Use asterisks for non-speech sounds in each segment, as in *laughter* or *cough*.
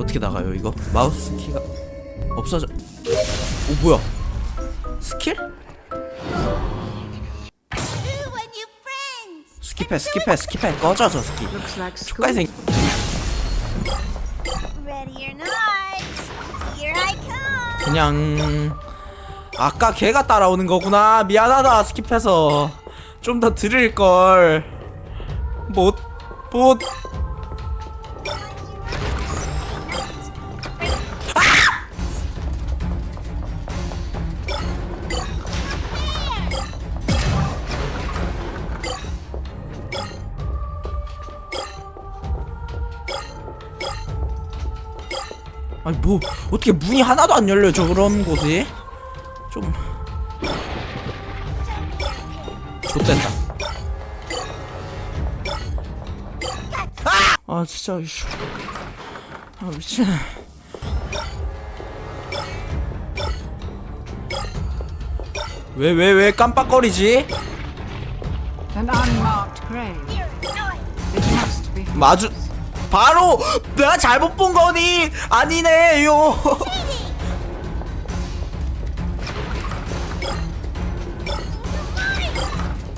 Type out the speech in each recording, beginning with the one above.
어떻게 나가요 이거? 마우스 키가 없어져. 오 뭐야? 스킬? 스킵해 스킵해 스킵해 꺼져 저 스키. 족가이 생. 그냥 아까 걔가 따라오는 거구나. 미안하다 스킵해서 좀 더 들을 걸. 못 못. 아니 뭐 어떻게 문이 하나도 안 열려 저 그런 곳이? 좀. 좆됐다. 아! 아 진짜 아 미친. 왜 왜 왜 깜빡거리지. 마주 바로 내가 잘못 본 거니. 아니네요.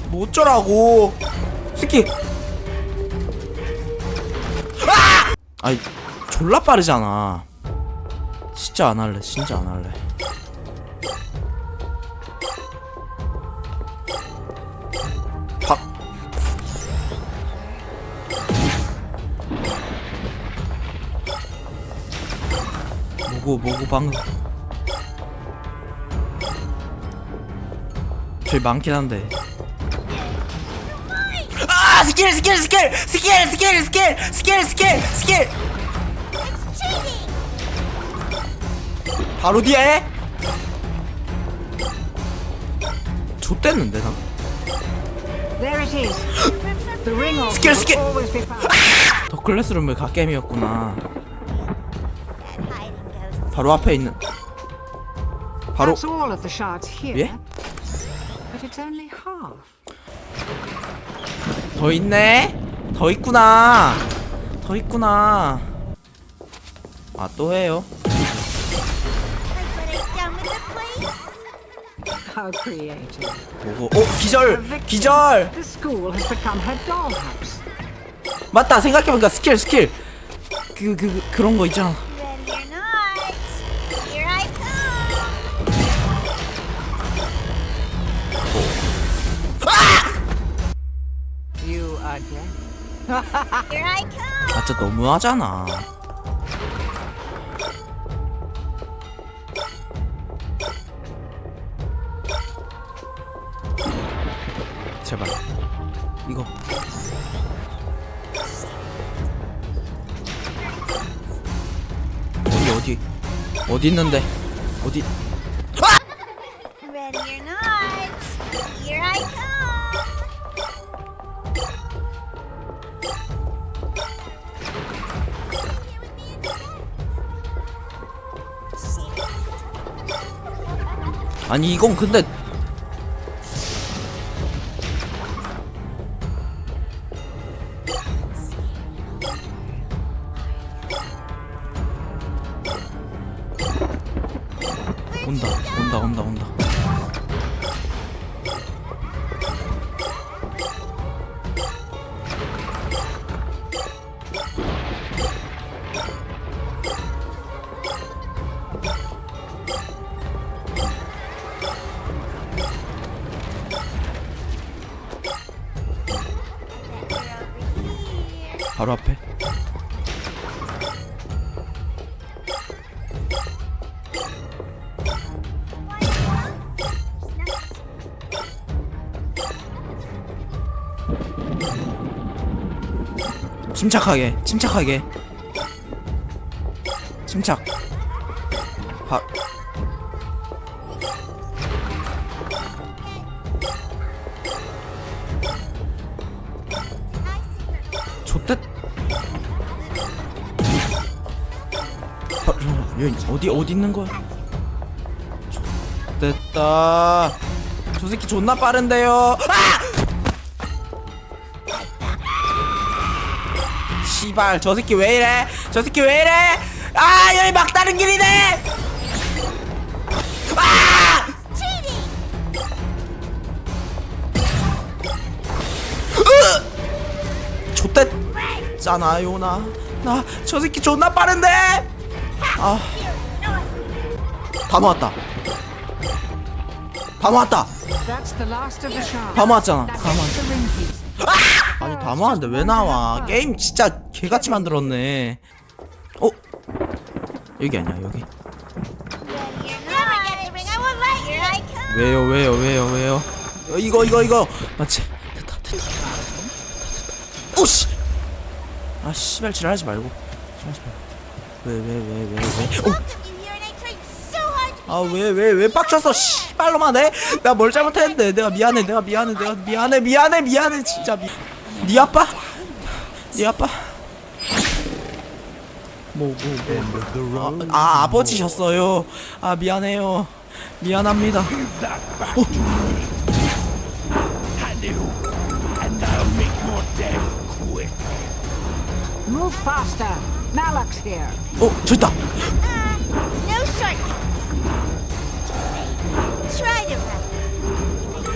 뭐 어쩌라고. 새끼 아! 아이 졸라 빠르잖아. 진짜 안 할래 진짜 안 할래 뭐고 뭐고 방금 저기 많긴 한데 아 스킬 스킬 스킬 스킬 스킬 스킬 스킬 스킬 스킬! 바로 뒤에 좆됐는데 나 be found. 더 클래스룸의 갓겜이었구나. 바로 앞에 있는 바로. 예? 더 있네 더 있구나 더 있구나 아 또 해요. 뭐고 어 기절 기절. 맞다 생각해보니까 스킬 스킬 그, 그, 그 그런 거 있잖아 아 진짜 너무하잖아 제발 이거 어디 어디 어디 있는데 어디 Ready or not, here I come! 아니 이건 근데 온다 온다 온다 온다 바로 앞에? 침착하게 침착하게. 침착. 바 여기 어디 어디 있는 거야? 됐다. 저 새끼 존나 빠른데요. 아! 씨발 저 새끼 왜 이래? 저 새끼 왜 이래? 아 여기 막다른 길이네 아 Cheating! 좆됐잖아요 나 나 저 새끼 존나 빠른데 아. 다 모았다. 다 모았다. 다 모았잖아. 다 모았 piece. 아니 다 모았는데 왜 나와? 게임 진짜 개같이 만들었네. 어? 여기 아니야 여기. 왜요 왜요 왜요 왜요? 어, 이거 이거 이거. 맞지 됐다 됐다. 됐다 됐다. 오씨. 아 씨발 지랄하지 말고. 지랄하지 말고 왜 왜 왜 왜왜? Welcome you here, and I tried so hard. to be 아왜 왜 왜 빡쳤어 씨발로만 해 나 뭘 잘못했는데? 내가 미안해 내가 미안해 내가 미안해 미안해 미안해 진짜 미... 네 아빠? 네 아빠? 뭐 뭐 뭐. 아, 아 아버지셨어요. 아 미안해요. 미안합니다. 어, Move faster. Malak's here. 어 저기다 No shortcuts. Try to run.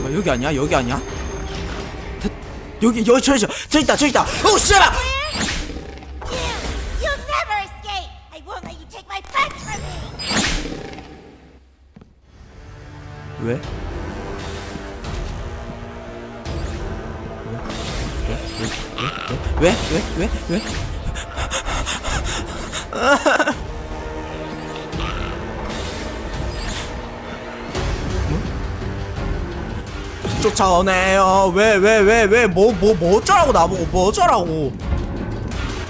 뭐, 여기 아니야 여기 아니야 됐, 여기 여기 저기 저 저기 있다 저기 있다 오 씨발 왜? 왜? 왜? 왜? 왜? 쫓아오네요. 왜, 왜, 왜, 왜, 뭐, 뭐, 뭐 어쩌라고 나보고, 뭐 어쩌라고.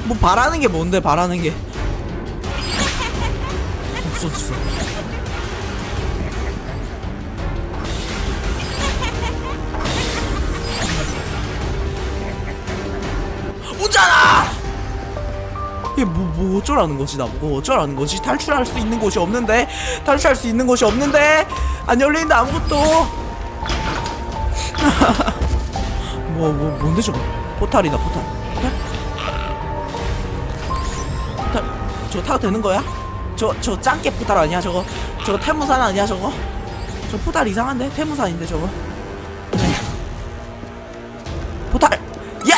뭐 바라는 게 뭔데, 바라는 게. 없어졌어. 이게 뭐, 뭐 어쩌라는 거지 나뭐 어쩌라는 거지? 탈출할 수 있는 곳이 없는데? 탈출할 수 있는 곳이 없는데? 안 열리는데 아무것도. *laughs* 뭐 뭐 뭔데 저거? 포탈이다 포탈. 포탈? 포탈? 저거 타도 되는 거야? 저 저 짱깨 포탈 아니야 저거? 저거 태무산 아니야 저거? 저 포탈 이상한데? 태무산인데 저거? 네. 포탈! 야!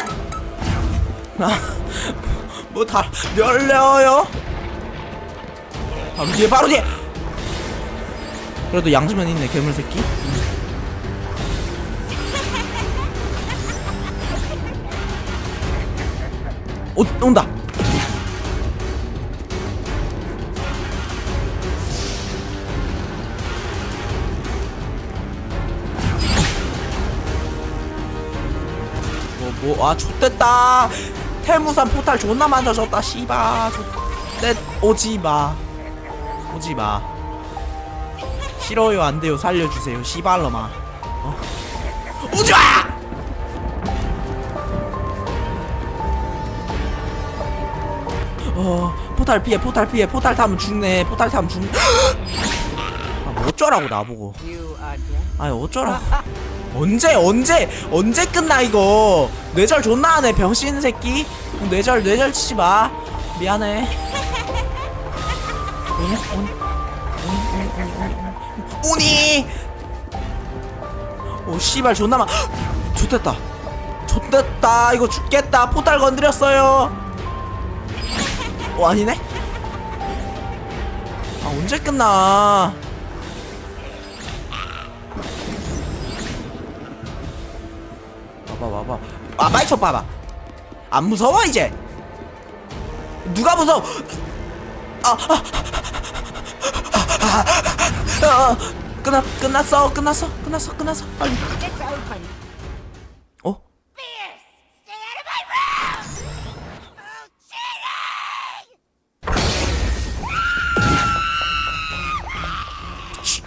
뭐다 열려요? 바로 뒤에 바로 뒤에. 그래도 양수면 있네 괴물 새끼. 오 온다. 뭐뭐아 좆됐다 태무산 포탈 존나 만져졌다 씨바 좆됐 오지마. 오지마. 싫어요 안돼요 살려주세요 씨발로마 어? 오지마! 어 포탈 피해 포탈 피해 포탈 타면 죽네 포탈 타면 죽네 *gasps* 어쩌라고 나보고. 아니 어쩌라 언제 언제 언제 끝나 이거? 뇌절 존나 하네 병신 새끼. 뇌절 뇌절 치지 마. 미안해. 오니. 오 씨발 존나 막 좋됐다. 좋됐다. 이거 죽겠다. 포탈 건드렸어요. 어 아니네? 아 언제 끝나 봐봐 봐봐 아 마이크 좀 봐봐 안 무서워 이제 누가 무서워 아, 아, 아, 아, 아, 끝났 끝났어 끝났어 끝났어 끝났어 빨리. 어! Oh,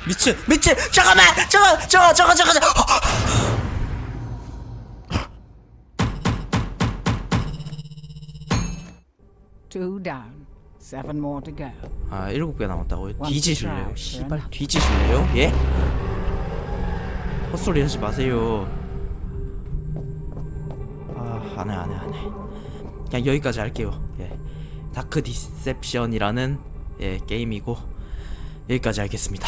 미친 미친 잠깐만 잠깐 잠깐 잠깐 잠깐 Two down. Seven more to go. 아 일곱 개 남았다고요 뒤지실래요? 씨발. 뒤지실래요? 예? 헛소리 하지 마세요. 아 안해 안해 안해. 그냥 여기까지 할게요. 예. 다크 디셉션이라는 예 게임이고 여기까지 하겠습니다